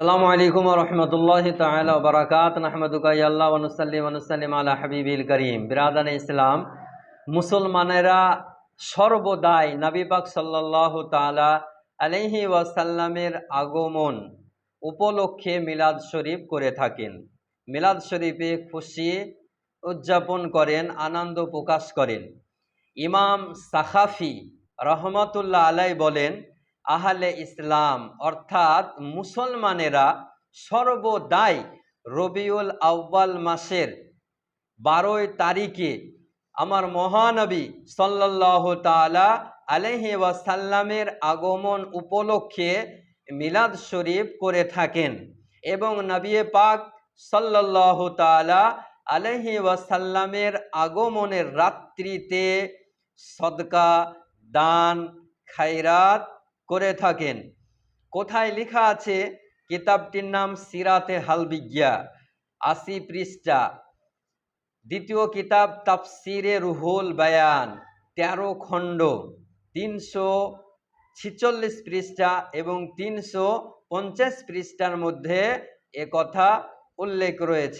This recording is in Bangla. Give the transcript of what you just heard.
আসসালামু আলাইকুম রহমতুল্লাহ ওয়া বারাকাত ওয়া নুসাল্লি ওয়া আলা হাবিবিল করিম। বিরাদান ইসলাম, মুসলমানেরা সর্বদাই নবী পাক সাল্লাল্লাহু তাআলা আলাইহি ওয়াসাল্লামের আগমন উপলক্ষে মিলাদ শরীফ করে থাকেন। মিলাদ শরীফে খুশি উদযাপন করেন, আনন্দ প্রকাশ করেন। ইমাম সাখাফি রহমতুল্লাহ আলাই বলেন আহলে ইসলাম, অর্থাৎ মুসলমানেরা সর্বদাই রবিউল আউ্বাল মাসের বারোই তারিখে আমার মহানবী সাল্লাহ তালা আলহি ওয়াসাল্লামের আগমন উপলক্ষে মিলাদ শরীফ করে থাকেন এবং নবী পাক সাল্লাহ তালা আলহি ওয়াসাল্লামের আগমনের রাত্রিতে সদকা, দান, খায়রাত করে থাকেন। কোথায় লেখা আছে? কিতাবটির নাম সিরাতে হালবিজ্ঞা, আশি পৃষ্ঠা। দ্বিতীয় কিতাব তাফসিরে রুহুল বায়ান, তেরো খণ্ড, তিনশো ছিচল্লিশ পৃষ্ঠা এবং তিনশো পঞ্চাশ পৃষ্ঠার মধ্যে কথা উল্লেখ রয়েছে।